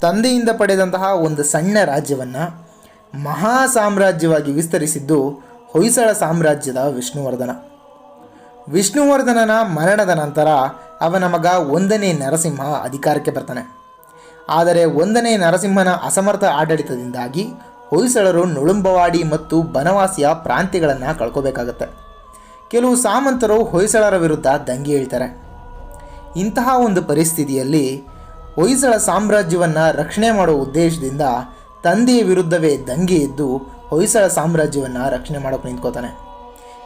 ತಂದೆಯಿಂದ ಪಡೆದಂತಹ ಒಂದು ಸಣ್ಣ ರಾಜ್ಯವನ್ನು ಮಹಾ ಸಾಮ್ರಾಜ್ಯವಾಗಿ ವಿಸ್ತರಿಸಿದ್ದು ಹೊಯ್ಸಳ ಸಾಮ್ರಾಜ್ಯದ ವಿಷ್ಣುವರ್ಧನ. ವಿಷ್ಣುವರ್ಧನನ ಮರಣದ ನಂತರ ಅವನ ಮಗ ಒಂದನೇ ನರಸಿಂಹ ಅಧಿಕಾರಕ್ಕೆ ಬರ್ತಾನೆ. ಆದರೆ ಒಂದನೇ ನರಸಿಂಹನ ಅಸಮರ್ಥ ಆಡಳಿತದಿಂದಾಗಿ ಹೊಯ್ಸಳರು ನುಳುಂಬವಾಡಿ ಮತ್ತು ಬನವಾಸಿಯ ಪ್ರಾಂತ್ಯಗಳನ್ನು ಕಳ್ಕೋಬೇಕಾಗತ್ತೆ. ಕೆಲವು ಸಾಮಂತರು ಹೊಯ್ಸಳರ ವಿರುದ್ಧ ದಂಗೆ ಹೇಳ್ತಾರೆ ಇಂತಹ ಒಂದು ಪರಿಸ್ಥಿತಿಯಲ್ಲಿ ಹೊಯ್ಸಳ ಸಾಮ್ರಾಜ್ಯವನ್ನು ರಕ್ಷಣೆ ಮಾಡುವ ಉದ್ದೇಶದಿಂದ ತಂದೆಯ ವಿರುದ್ಧವೇ ದಂಗೆ ಎದ್ದು ಹೊಯ್ಸಳ ಸಾಮ್ರಾಜ್ಯವನ್ನು ರಕ್ಷಣೆ ಮಾಡೋಕೆ ನಿಂತ್ಕೋತಾನೆ.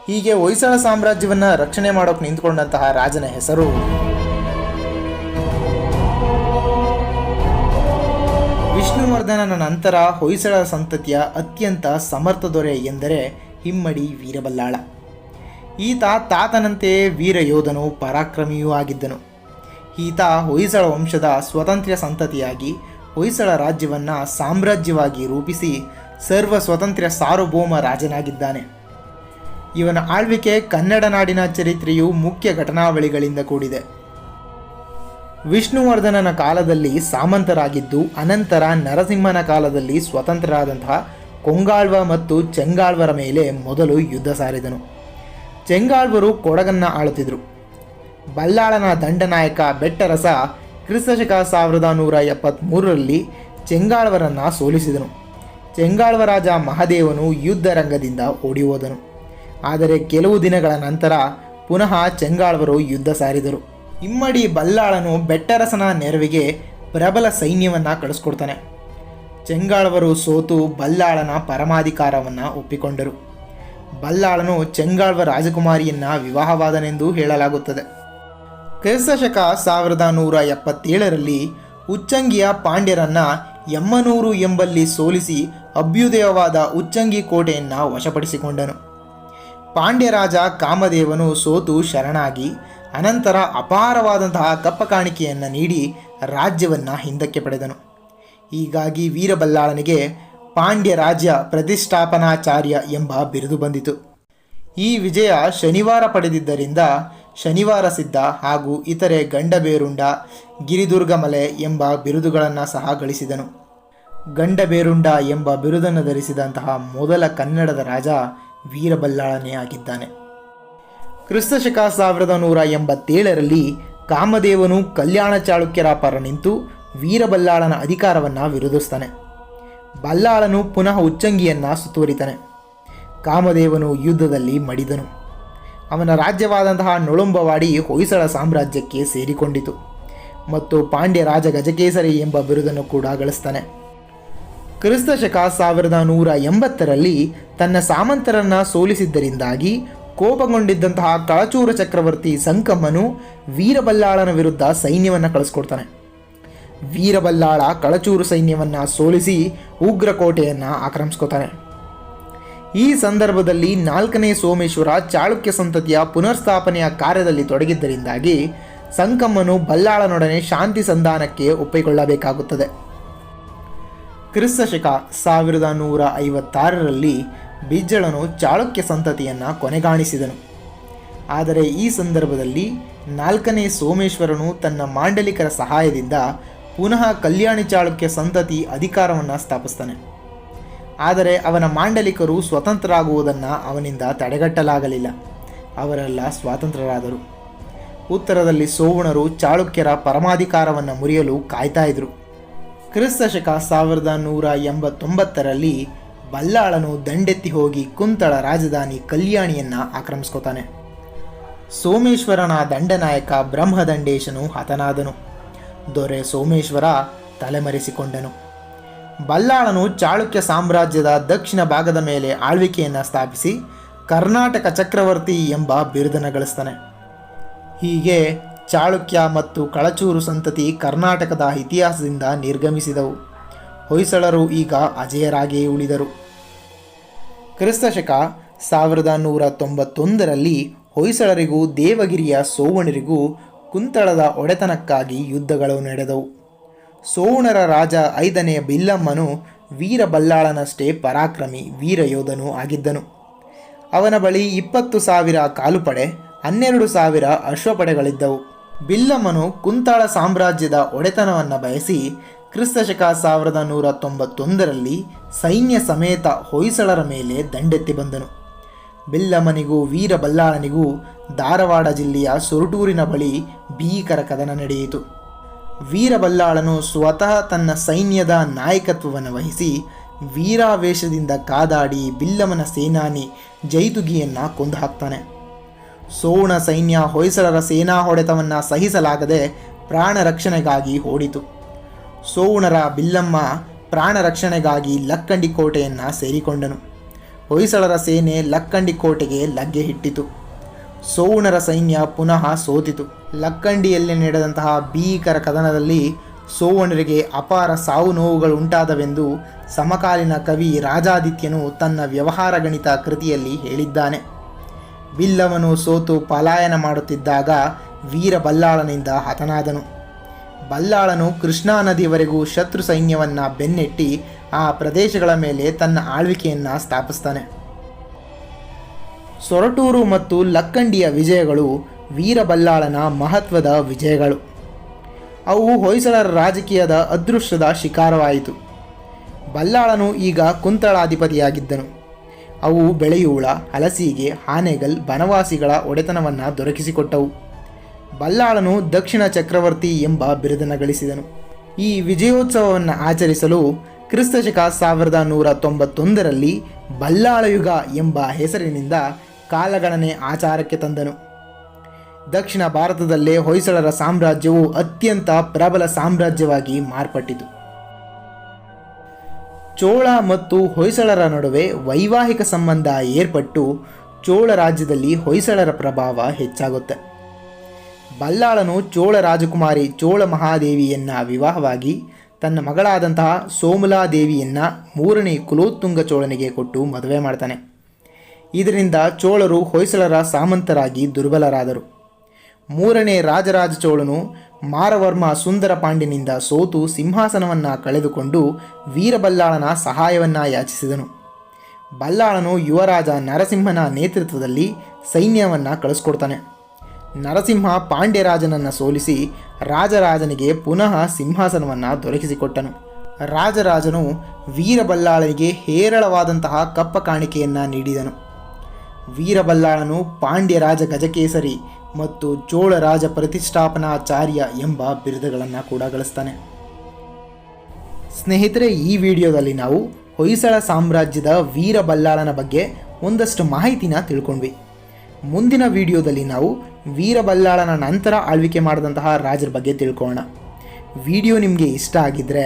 ಹೀಗೆ ಹೊಯ್ಸಳ ಸಾಮ್ರಾಜ್ಯವನ್ನು ರಕ್ಷಣೆ ಮಾಡೋಕೆ ನಿಂತ್ಕೊಂಡಂತಹ ರಾಜನ ಹೆಸರು ವಿಷ್ಣುವರ್ಧನನ ನಂತರ ಹೊಯ್ಸಳ ಸಂತತಿಯ ಅತ್ಯಂತ ಸಮರ್ಥ ದೊರೆ ಎಂದರೆ ಹಿಮ್ಮಡಿ ವೀರಬಲ್ಲಾಳ. ಈತ ತಾತನಂತೆಯೇ ವೀರ ಯೋಧನು ಪರಾಕ್ರಮಿಯೂ ಆಗಿದ್ದನು. ಈತ ಹೊಯ್ಸಳ ವಂಶದ ಸ್ವತಂತ್ರ ಸಂತತಿಯಾಗಿ ಹೊಯ್ಸಳ ರಾಜ್ಯವನ್ನು ಸಾಮ್ರಾಜ್ಯವಾಗಿ ರೂಪಿಸಿ ಸರ್ವ ಸ್ವತಂತ್ರ ಸಾರ್ವಭೌಮ ರಾಜನಾಗಿದ್ದಾನೆ. ಇವನ ಆಳ್ವಿಕೆ ಕನ್ನಡ ನಾಡಿನ ಚರಿತ್ರೆಯು ಮುಖ್ಯ ಘಟನಾವಳಿಗಳಿಂದ ಕೂಡಿದೆ. ವಿಷ್ಣುವರ್ಧನನ ಕಾಲದಲ್ಲಿ ಸಾಮಂತರಾಗಿದ್ದು, ಅನಂತರ ನರಸಿಂಹನ ಕಾಲದಲ್ಲಿ ಸ್ವತಂತ್ರರಾದಂತಹ ಕೊಂಗಾಳ್ವ ಮತ್ತು ಚೆಂಗಾಳ್ವರ ಮೇಲೆ ಮೊದಲು ಯುದ್ಧ ಸಾರಿದನು. ಚೆಂಗಾಳ್ವರು ಕೊಡಗನ್ನು ಆಳುತ್ತಿದ್ದರು ಬಲ್ಲಾಳನ ದಂಡನಾಯಕ ಬೆಟ್ಟರಸ ಕ್ರಿಸ್ತಶಕ ಸಾವಿರದ ನೂರ ಎಪ್ಪತ್ತ್ಮೂರರಲ್ಲಿ ಚೆಂಗಾಳ್ವರನ್ನು ಸೋಲಿಸಿದನು. ಚೆಂಗಾಳ್ವ ಮಹಾದೇವನು ಯುದ್ಧ ರಂಗದಿಂದ ಓಡಿ ಹೋದನು ಆದರೆ ಕೆಲವು ದಿನಗಳ ನಂತರ ಪುನಃ ಚೆಂಗಾಳ್ವರು ಯುದ್ಧ ಸಾರಿದರು. ಇಮ್ಮಡಿ ಬಲ್ಲಾಳನು ಬೆಟ್ಟರಸನ ನೆರವಿಗೆ ಪ್ರಬಲ ಸೈನ್ಯವನ್ನು ಕಳಿಸ್ಕೊಡ್ತಾನೆ. ಚೆಂಗಾಳ್ವರು ಸೋತು ಬಲ್ಲಾಳನ ಪರಮಾಧಿಕಾರವನ್ನು ಒಪ್ಪಿಕೊಂಡರು. ಬಲ್ಲಾಳನು ಚೆಂಗಾಳ್ವ ರಾಜಕುಮಾರಿಯನ್ನ ವಿವಾಹವಾದನೆಂದು ಹೇಳಲಾಗುತ್ತದೆ. ಕ್ರಿಸ್ತಶಕ ಸಾವಿರದ ನೂರ ಎಪ್ಪತ್ತೇಳರಲ್ಲಿ ಉಚ್ಚಂಗಿಯ ಪಾಂಡ್ಯರನ್ನ ಎಮ್ಮನೂರು ಎಂಬಲ್ಲಿ ಸೋಲಿಸಿ ಅಭ್ಯುದಯವಾದ ಉಚ್ಚಂಗಿ ಕೋಟೆಯನ್ನು ವಶಪಡಿಸಿಕೊಂಡನು. ಪಾಂಡ್ಯರಾಜ ಕಾಮದೇವನು ಸೋತು ಶರಣಾಗಿ ಅನಂತರ ಅಪಾರವಾದಂತಹ ಕಪ್ಪ ಕಾಣಿಕೆಯನ್ನು ನೀಡಿ ರಾಜ್ಯವನ್ನು ಹಿಂದಕ್ಕೆ ಪಡೆದನು. ಹೀಗಾಗಿ ವೀರಬಲ್ಲಾಳನಿಗೆ ಪಾಂಡ್ಯ ರಾಜ್ಯ ಪ್ರತಿಷ್ಠಾಪನಾಚಾರ್ಯ ಎಂಬ ಬಿರುದು ಬಂದಿತು. ಈ ವಿಜಯ ಶನಿವಾರ ಪಡೆದಿದ್ದರಿಂದ ಶನಿವಾರ ಸಿದ್ಧ ಹಾಗೂ ಇತರೆ ಗಂಡಬೇರುಂಡ ಗಿರಿದುರ್ಗಮಲೆ ಎಂಬ ಬಿರುದುಗಳನ್ನು ಸಹ ಗಳಿಸಿದನು. ಗಂಡಬೇರುಂಡ ಎಂಬ ಬಿರುದನ್ನು ಧರಿಸಿದಂತಹ ಮೊದಲ ಕನ್ನಡದ ರಾಜ ವೀರಬಲ್ಲಾಳನೇ ಆಗಿದ್ದಾನೆ. ಕ್ರಿಸ್ತಶಕ ಸಾವಿರದ ನೂರ ಎಂಬತ್ತೇಳರಲ್ಲಿ ಕಾಮದೇವನು ಕಲ್ಯಾಣ ಚಾಳುಕ್ಯರ ಪರ ನಿಂತು ವೀರಬಲ್ಲಾಳನ ಅಧಿಕಾರವನ್ನು ವಿರೋಧಿಸ್ತಾನೆ. ಬಲ್ಲಾಳನು ಪುನಃ ಉಚ್ಚಂಗಿಯನ್ನು ಸುತ್ತುವರಿತಾನೆ. ಕಾಮದೇವನು ಯುದ್ಧದಲ್ಲಿ ಮಡಿದನು. ಅವನ ರಾಜ್ಯವಾದಂತಹ ನೊಳುಂಬವಾಡಿ ಹೊಯ್ಸಳ ಸಾಮ್ರಾಜ್ಯಕ್ಕೆ ಸೇರಿಕೊಂಡಿತು. ಮತ್ತು ಪಾಂಡ್ಯ ರಾಜ ಗಜಕೇಸರಿ ಎಂಬ ಬಿರುದನ್ನು ಕೂಡ ಗಳಿಸ್ತಾನೆ. ಕ್ರಿಸ್ತಶಕ ಸಾವಿರದ ನೂರ ಎಂಬತ್ತರಲ್ಲಿ ತನ್ನ ಸಾಮಂತರನ್ನ ಸೋಲಿಸಿದ್ದರಿಂದಾಗಿ ಕೋಪಗೊಂಡಿದ್ದಂತಹ ಕಳಚೂರ ಚಕ್ರವರ್ತಿ ಸಂಕಮ್ಮನು ವೀರಬಲ್ಲಾಳನ ವಿರುದ್ಧ ಸೈನ್ಯವನ್ನು ಕಳಿಸ್ಕೊಡ್ತಾನೆ. ವೀರಬಲ್ಲಾಳ ಕಳಚೂರು ಸೈನ್ಯವನ್ನು ಸೋಲಿಸಿ ಉಗ್ರಕೋಟೆಯನ್ನು ಆಕ್ರಮಿಸ್ಕೋತಾನೆ. ಈ ಸಂದರ್ಭದಲ್ಲಿ ನಾಲ್ಕನೇ ಸೋಮೇಶ್ವರ ಚಾಳುಕ್ಯ ಸಂತತಿಯ ಪುನರ್ಸ್ಥಾಪನೆಯ ಕಾರ್ಯದಲ್ಲಿ ತೊಡಗಿದ್ದರಿಂದಾಗಿ ಸಂಕಮ್ಮನು ಬಲ್ಲಾಳನೊಡನೆ ಶಾಂತಿ ಸಂಧಾನಕ್ಕೆ ಒಪ್ಪಿಕೊಳ್ಳಬೇಕಾಗುತ್ತದೆ. ಕ್ರಿಸ್ತಶಕ ಸಾವಿರದ ನೂರ ಐವತ್ತಾರರಲ್ಲಿ ಬಿಜ್ಜಳನು ಚಾಳುಕ್ಯ ಸಂತತಿಯನ್ನು ಕೊನೆಗಾಣಿಸಿದನು. ಆದರೆ ಈ ಸಂದರ್ಭದಲ್ಲಿ ನಾಲ್ಕನೇ ಸೋಮೇಶ್ವರನು ತನ್ನ ಮಾಂಡಲಿಕರ ಸಹಾಯದಿಂದ ಪುನಃ ಕಲ್ಯಾಣಿ ಚಾಳುಕ್ಯ ಸಂತತಿ ಅಧಿಕಾರವನ್ನು ಸ್ಥಾಪಿಸ್ತಾನೆ. ಆದರೆ ಅವನ ಮಾಂಡಲಿಕರು ಸ್ವತಂತ್ರರಾಗುವುದನ್ನು ಅವನಿಂದ ತಡೆಗಟ್ಟಲಾಗಲಿಲ್ಲ. ಅವರೆಲ್ಲ ಸ್ವಾತಂತ್ರ್ಯರಾದರು. ಉತ್ತರದಲ್ಲಿ ಸೋವಣರು ಚಾಳುಕ್ಯರ ಪರಮಾಧಿಕಾರವನ್ನು ಮುರಿಯಲು ಕಾಯ್ತಾ ಇದ್ರು ಕ್ರಿಸ್ತಶಕ ಸಾವಿರದ ನೂರ ಎಂಬತ್ತೊಂಬತ್ತರಲ್ಲಿ ಬಲ್ಲಾಳನು ದಂಡೆತ್ತಿ ಹೋಗಿ ಕುಂತಳ ರಾಜಧಾನಿ ಕಲ್ಯಾಣಿಯನ್ನು ಆಕ್ರಮಿಸ್ಕೋತಾನೆ. ಸೋಮೇಶ್ವರನ ದಂಡನಾಯಕ ಬ್ರಹ್ಮದಂಡೇಶನು ಹತನಾದನು. ದೊರೆ ಸೋಮೇಶ್ವರ ತಲೆಮರೆಸಿಕೊಂಡನು. ಬಲ್ಲಾಳನು ಚಾಳುಕ್ಯ ಸಾಮ್ರಾಜ್ಯದ ದಕ್ಷಿಣ ಭಾಗದ ಮೇಲೆ ಆಳ್ವಿಕೆಯನ್ನು ಸ್ಥಾಪಿಸಿ ಕರ್ನಾಟಕ ಚಕ್ರವರ್ತಿ ಎಂಬ ಬಿರುದನ್ನು ಗಳಿಸ್ತಾನೆ. ಹೀಗೆ ಚಾಳುಕ್ಯ ಮತ್ತು ಕಳಚೂರು ಸಂತತಿ ಕರ್ನಾಟಕದ ಇತಿಹಾಸದಿಂದ ನಿರ್ಗಮಿಸಿದವು. ಹೊಯ್ಸಳರು ಈಗ ಅಜೇಯರಾಗಿಯೇ ಉಳಿದರು. ಕ್ರಿಸ್ತಶಕ ಸಾವಿರದ ನೂರ ತೊಂಬತ್ತೊಂದರಲ್ಲಿ ಹೊಯ್ಸಳರಿಗೂ ದೇವಗಿರಿಯ ಸೋವಣರಿಗೂ ಕುಂತಳದ ಒಡೆತನಕ್ಕಾಗಿ ಯುದ್ಧಗಳು ನಡೆದವು. ಸೋವಣರ ರಾಜ ಐದನೆಯ ಬಿಲ್ಲಮ್ಮನು ವೀರಬಲ್ಲಾಳನಷ್ಟೇ ಪರಾಕ್ರಮಿ ವೀರಯೋಧನೂ ಆಗಿದ್ದನು. ಅವನ ಬಳಿ ಇಪ್ಪತ್ತು ಸಾವಿರ ಕಾಲುಪಡೆ, ಹನ್ನೆರಡು ಸಾವಿರ ಅಶ್ವಪಡೆಗಳಿದ್ದವು. ಬಿಲ್ಲಮ್ಮನು ಕುಂತಾಳ ಸಾಮ್ರಾಜ್ಯದ ಒಡೆತನವನ್ನು ಬಯಸಿ ಕ್ರಿಸ್ತಶಕ ಸಾವಿರದ ನೂರ ತೊಂಬತ್ತೊಂದರಲ್ಲಿ ಸೈನ್ಯ ಸಮೇತ ಹೊಯ್ಸಳರ ಮೇಲೆ ದಂಡೆತ್ತಿ ಬಂದನು. ಬಿಲ್ಲಮ್ಮನಿಗೂ ವೀರಬಲ್ಲಾಳನಿಗೂ ಧಾರವಾಡ ಜಿಲ್ಲೆಯ ಸೊರಟೂರಿನ ಬಳಿ ಭೀಕರ ಕದನ ನಡೆಯಿತು. ವೀರಬಲ್ಲಾಳನು ಸ್ವತಃ ತನ್ನ ಸೈನ್ಯದ ನಾಯಕತ್ವವನ್ನು ವಹಿಸಿ ವೀರಾವೇಶದಿಂದ ಕಾದಾಡಿ ಬಿಲ್ಲಮನ ಸೇನಾನಿ ಜೈದುಗಿಯನ್ನು ಕೊಂದು ಹಾಕ್ತಾನೆ. ಸೋಣ ಸೈನ್ಯ ಹೊಯ್ಸಳರ ಸೇನಾ ಹೊಡೆತವನ್ನು ಸಹಿಸಲಾಗದೆ ಪ್ರಾಣ ರಕ್ಷಣೆಗಾಗಿ ಓಡಿತು. ಸೋಣರ ಬಿಲ್ಲಮ್ಮ ಪ್ರಾಣ ರಕ್ಷಣೆಗಾಗಿ ಲಕ್ಕಂಡಿ ಕೋಟೆಯನ್ನು ಸೇರಿಕೊಂಡನು. ಹೊಯ್ಸಳರ ಸೇನೆ ಲಕ್ಕಂಡಿ ಕೋಟೆಗೆ ಲಗ್ಗೆ ಹಿಟ್ಟಿತು. ಸೋಣರ ಸೈನ್ಯ ಪುನಃ ಸೋತಿತು. ಲಕ್ಕಂಡಿಯಲ್ಲಿ ನಡೆದಂತಹ ಭೀಕರ ಕದನದಲ್ಲಿ ಸೋವಣರಿಗೆ ಅಪಾರ ಸಾವು ನೋವುಗಳು ಉಂಟಾದವೆಂದು ಸಮಕಾಲೀನ ಕವಿ ರಾಜಾದಿತ್ಯನು ತನ್ನ ವ್ಯವಹಾರ ಗಣಿತ ಕೃತಿಯಲ್ಲಿ ಹೇಳಿದ್ದಾನೆ. ಬಿಲ್ಲವನು ಸೋತು ಪಲಾಯನ ಮಾಡುತ್ತಿದ್ದಾಗ ವೀರ ಬಲ್ಲಾಳನಿಂದ ಹತನಾದನು. ಬಲ್ಲಾಳನು ಕೃಷ್ಣಾ ನದಿಯವರೆಗೂ ಶತ್ರು ಸೈನ್ಯವನ್ನು ಬೆನ್ನೆಟ್ಟಿ ಆ ಪ್ರದೇಶಗಳ ಮೇಲೆ ತನ್ನ ಆಳ್ವಿಕೆಯನ್ನು ಸ್ಥಾಪಿಸ್ತಾನೆ. ಸೊರಟೂರು ಮತ್ತು ಲಕ್ಕಂಡಿಯ ವಿಜಯಗಳು ವೀರಬಲ್ಲಾಳನ ಮಹತ್ವದ ವಿಜಯಗಳು. ಅವು ಹೊಯ್ಸಳರ ರಾಜಕೀಯದ ಅದೃಷ್ಟದ ಶಿಕಾರವಾಯಿತು. ಬಲ್ಲಾಳನು ಈಗ ಕುಂತಳಾಧಿಪತಿಯಾಗಿದ್ದನು. ಅವು ಬೆಳೆಯೂಳ, ಹಲಸಿಗೆ, ಆನೆಗಲ್, ಬನವಾಸಿಗಳ ಒಡೆತನವನ್ನು ದೊರಕಿಸಿಕೊಟ್ಟವು. ಬಲ್ಲಾಳನು ದಕ್ಷಿಣ ಚಕ್ರವರ್ತಿ ಎಂಬ ಬಿರುದನ್ನು ಗಳಿಸಿದನು. ಈ ವಿಜಯೋತ್ಸವವನ್ನು ಆಚರಿಸಲು ಕ್ರಿಸ್ತಶಕ ಸಾವಿರದ ನೂರ ತೊಂಬತ್ತೊಂದರಲ್ಲಿ ಬಲ್ಲಾಳಯುಗ ಎಂಬ ಹೆಸರಿನಿಂದ ಕಾಲಗಣನೆ ಆಚಾರಕ್ಕೆ ತಂದನು. ದಕ್ಷಿಣ ಭಾರತದಲ್ಲೇ ಹೊಯ್ಸಳರ ಸಾಮ್ರಾಜ್ಯವು ಅತ್ಯಂತ ಪ್ರಬಲ ಸಾಮ್ರಾಜ್ಯವಾಗಿ ಮಾರ್ಪಟ್ಟಿತು. ಚೋಳ ಮತ್ತು ಹೊಯ್ಸಳರ ನಡುವೆ ವೈವಾಹಿಕ ಸಂಬಂಧ ಏರ್ಪಟ್ಟು ಚೋಳ ರಾಜ್ಯದಲ್ಲಿ ಹೊಯ್ಸಳರ ಪ್ರಭಾವ ಹೆಚ್ಚಾಗುತ್ತೆ. ಬಲ್ಲಾಳನು ಚೋಳ ರಾಜಕುಮಾರಿ ಚೋಳ ಮಹಾದೇವಿಯನ್ನ ವಿವಾಹವಾಗಿ ತನ್ನ ಮಗಳಾದಂತಹ ಸೋಮಲಾದೇವಿಯನ್ನ ಮೂರನೇ ಕುಲೋತ್ತುಂಗ ಚೋಳನಿಗೆ ಕೊಟ್ಟು ಮದುವೆ ಮಾಡ್ತಾನೆ. ಇದರಿಂದ ಚೋಳರು ಹೊಯ್ಸಳರ ಸಾಮಂತರಾಗಿ ದುರ್ಬಲರಾದರು. ಮೂರನೇ ರಾಜರಾಜ ಚೋಳನು ಮಾರವರ್ಮ ಸುಂದರ ಪಾಂಡ್ಯನಿಂದ ಸೋತು ಸಿಂಹಾಸನವನ್ನು ಕಳೆದುಕೊಂಡು ವೀರಬಲ್ಲಾಳನ ಸಹಾಯವನ್ನು ಯಾಚಿಸಿದನು. ಬಲ್ಲಾಳನು ಯುವರಾಜ ನರಸಿಂಹನ ನೇತೃತ್ವದಲ್ಲಿ ಸೈನ್ಯವನ್ನು ಕಳಿಸ್ಕೊಡ್ತಾನೆ. ನರಸಿಂಹ ಪಾಂಡ್ಯರಾಜನನ್ನು ಸೋಲಿಸಿ ರಾಜರಾಜನಿಗೆ ಪುನಃ ಸಿಂಹಾಸನವನ್ನು ದೊರಕಿಸಿಕೊಟ್ಟನು. ರಾಜರಾಜನು ವೀರಬಲ್ಲಾಳನಿಗೆ ಹೇರಳವಾದಂತಹ ಕಪ್ಪ ಕಾಣಿಕೆಯನ್ನು ನೀಡಿದನು. ವೀರಬಲ್ಲಾಳನು ಪಾಂಡ್ಯ ರಾಜ ಗಜಕೇಸರಿ ಮತ್ತು ಚೋಳ ರಾಜ ಪ್ರತಿಷ್ಠಾಪನಾಚಾರ್ಯ ಎಂಬ ಬಿರುದುಗಳನ್ನು ಕೂಡ ಗಳಿಸ್ತಾನೆ. ಸ್ನೇಹಿತರೆ, ಈ ವಿಡಿಯೋದಲ್ಲಿ ನಾವು ಹೊಯ್ಸಳ ಸಾಮ್ರಾಜ್ಯದ ವೀರಬಲ್ಲಾಳನ ಬಗ್ಗೆ ಒಂದಷ್ಟು ಮಾಹಿತಿನ ತಿಳ್ಕೊಂಡ್ವಿ. ಮುಂದಿನ ವಿಡಿಯೋದಲ್ಲಿ ನಾವು ವೀರಬಲ್ಲಾಳನ ನಂತರ ಆಳ್ವಿಕೆ ಮಾಡಿದಂತಹ ರಾಜರ ಬಗ್ಗೆ ತಿಳ್ಕೊಳ್ಳೋಣ. ವಿಡಿಯೋ ನಿಮಗೆ ಇಷ್ಟ ಆಗಿದ್ದರೆ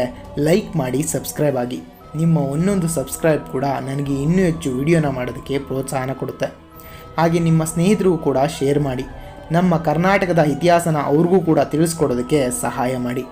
ಲೈಕ್ ಮಾಡಿ, ಸಬ್ಸ್ಕ್ರೈಬ್ ಆಗಿ. ನಿಮ್ಮ ಒಂದೊಂದು ಸಬ್ಸ್ಕ್ರೈಬ್ ಕೂಡ ನನಗೆ ಇನ್ನೂ ಹೆಚ್ಚು ವಿಡಿಯೋನ ಮಾಡೋದಕ್ಕೆ ಪ್ರೋತ್ಸಾಹನ ಕೊಡುತ್ತೆ. ಹಾಗೆ ನಿಮ್ಮ ಸ್ನೇಹಿತರಿಗೂ ಕೂಡ ಶೇರ್ ಮಾಡಿ. ನಮ್ಮ ಕರ್ನಾಟಕದ ಇತಿಹಾಸನ ಅವ್ರಿಗೂ ಕೂಡ ತಿಳಿಸ್ಕೊಡೋದಕ್ಕೆ ಸಹಾಯ ಮಾಡಿ.